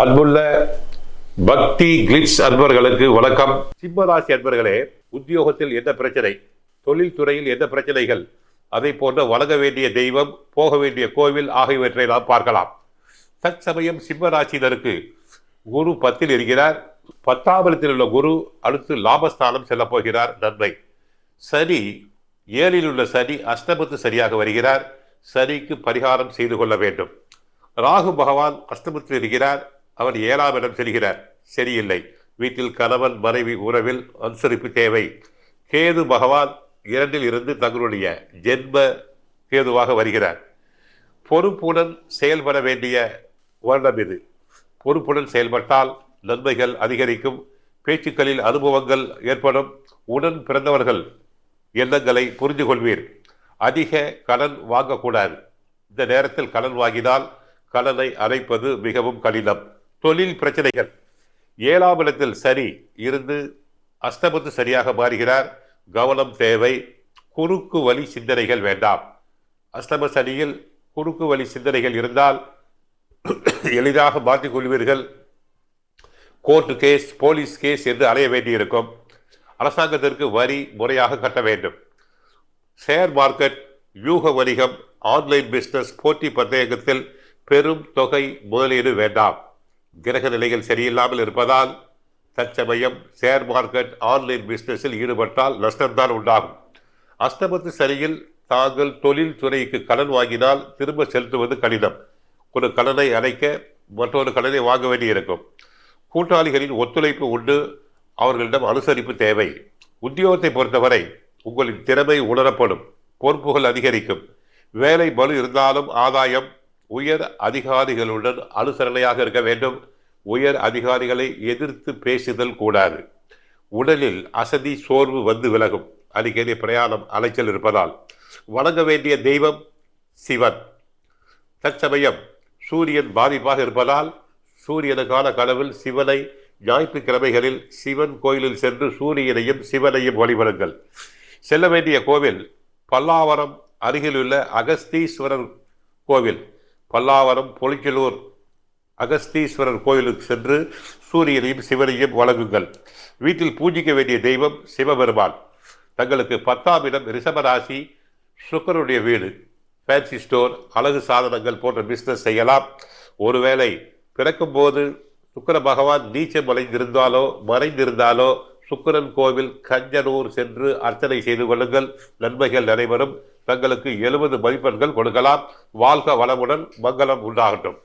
அன்புள்ள பக்தி கிளிட்ஸ் அன்பர்களுக்கு வணக்கம். சிம்மராசி அன்பர்களே உத்தியோகத்தில் என்ன பிரச்சனை? தொழில்துறையில் எந்த என்ன பிரச்சனைகள்? அதை போன்ற வழங்க வேண்டிய தெய்வம் போக வேண்டிய கோவில் ஆகியவற்றை நாம் பார்க்கலாம். தற்சமயம் சிம்மராசினருக்கு குரு பத்தில் இருக்கிறார். பத்தாம் இடத்தில் உள்ள குரு அடுத்து லாபஸ்தானம் செல்லப்போகிறார் நன்மை. சனி ஏழில் உள்ள சனி அஷ்டமத்து சரியாக வருகிறார். சனிக்கு பரிகாரம் செய்து கொள்ள வேண்டும். ராகு பகவான் அஷ்டமத்தில் இருக்கிறார். அவர் ஏழாம் இடம் செல்கிறார். சரியில்லை. வீட்டில் கணவன் மனைவி உறவில் அனுசரிப்பு தேவை. கேது பகவான் இரண்டில் இருந்து தங்களுடைய ஜென்ம கேதுவாக வருகிறார். பொறுப்புடன் செயல்பட வேண்டிய வருடம் இது. பொறுப்புடன் செயல்பட்டால் நன்மைகள் அதிகரிக்கும். பேச்சுக்களில் அனுபவங்கள் ஏற்படும். உடன் பிறந்தவர்கள் எண்ணங்களை புரிந்து கொள்வீர் அதிக கடன் வாங்கக்கூடாது. இந்த நேரத்தில் கடன் வாங்கினால் கடனை அடைப்பது மிகவும் கடினம். தொழில் பிரச்சனைகள். ஏழாம் சரி இருந்து அஷ்டமத்து சரியாக மாறுகிறார். கவனம் தேவை. குறுக்கு வழி சிந்தனைகள் வேண்டாம். அஷ்டம சனியில் குறுக்கு வழி சிந்தனைகள் இருந்தால் எளிதாக மாற்றிக் கொள்வீர்கள். கோர்ட்டு கேஸ் போலீஸ் கேஸ் என்று அலைய வேண்டியிருக்கும். அரசாங்கத்திற்கு வரி முறையாக கட்ட வேண்டும். ஷேர் மார்க்கெட் வியூக வணிகம் ஆன்லைன் பிஸ்னஸ் போட்டி பந்தயத்தில் பெரும் தொகை முதலீடு வேண்டாம். கிரக நிலைகள் சரியில்லாமல் இருப்பதால் தற்சமயம் ஷேர் மார்க்கெட் ஆன்லைன் பிஸ்னஸில் ஈடுபட்டால் நஷ்டம்தான் உண்டாகும். அஷ்டமத்து சரியில் தாங்கள் தொழில் துறைக்கு கடன் வாங்கினால் திரும்ப செலுத்துவது கடினம். ஒரு கடனை அடைக்க மற்றொரு கடனை வாங்க வேண்டியிருக்கும். கூட்டாளிகளின் ஒத்துழைப்பு உண்டு. அவர்களிடம் அனுசரிப்பு தேவை. உத்தியோகத்தை பொறுத்தவரை உங்களின் திறமை உணரப்படும். பொறுப்புகள் அதிகரிக்கும். வேலை பலு இருந்தாலும் ஆதாயம் உயர் அதிகாரிகளுடன் அனுசரணையாக இருக்க வேண்டும். உயர் அதிகாரிகளை எதிர்த்து பேசுதல் கூடாது. உடலில் அசதி சோர்வு வந்து விலகும். அடிக்கடி பிரயாணம் அலைச்சல் இருப்பதால். வணங்க வேண்டிய தெய்வம் சிவன். தற்சமயம் சூரியன் பாதிப்பாக இருப்பதால் சூரியனுக்கான கடவுள் சிவனை ஞாயிற்றுக்கிழமைகளில் சிவன் கோயிலில் சென்று சூரியனையும் சிவனையும் வழிபடுங்கள். செல்ல வேண்டிய கோவில் பல்லாவரம் அருகிலுள்ள அகஸ்தீஸ்வரர் கோவில். பல்லாவரம் பொலிச்சலூர் அகஸ்தீஸ்வரர் கோயிலுக்கு சென்று சூரியனையும் சிவனையும் வழங்குங்கள். வீட்டில் பூஜிக்க வேண்டிய தெய்வம் சிவபெருமான். தங்களுக்கு பத்தாம் இடம் ரிஷபராசி சுக்கரனுடைய வீடு. ஃபேன்சி ஸ்டோர் அழகு சாதனங்கள் போன்ற பிஸ்னஸ் செய்யலாம். ஒருவேளை பிறக்கும்போது சுக்கர பகவான் நீச்சம் அடைந்திருந்தாலோ மறைந்திருந்தாலோ சுக்கரன் கோவில் கஞ்சனூர் சென்று அர்ச்சனை செய்து கொள்ளுங்கள். நன்மைகள் நடைபெறும் தங்களுக்கு எழுபது மதிப்பெண்கள் கொடுக்கலாம். வாழ்க வளமுடன் மங்களம் உண்டாகட்டும்.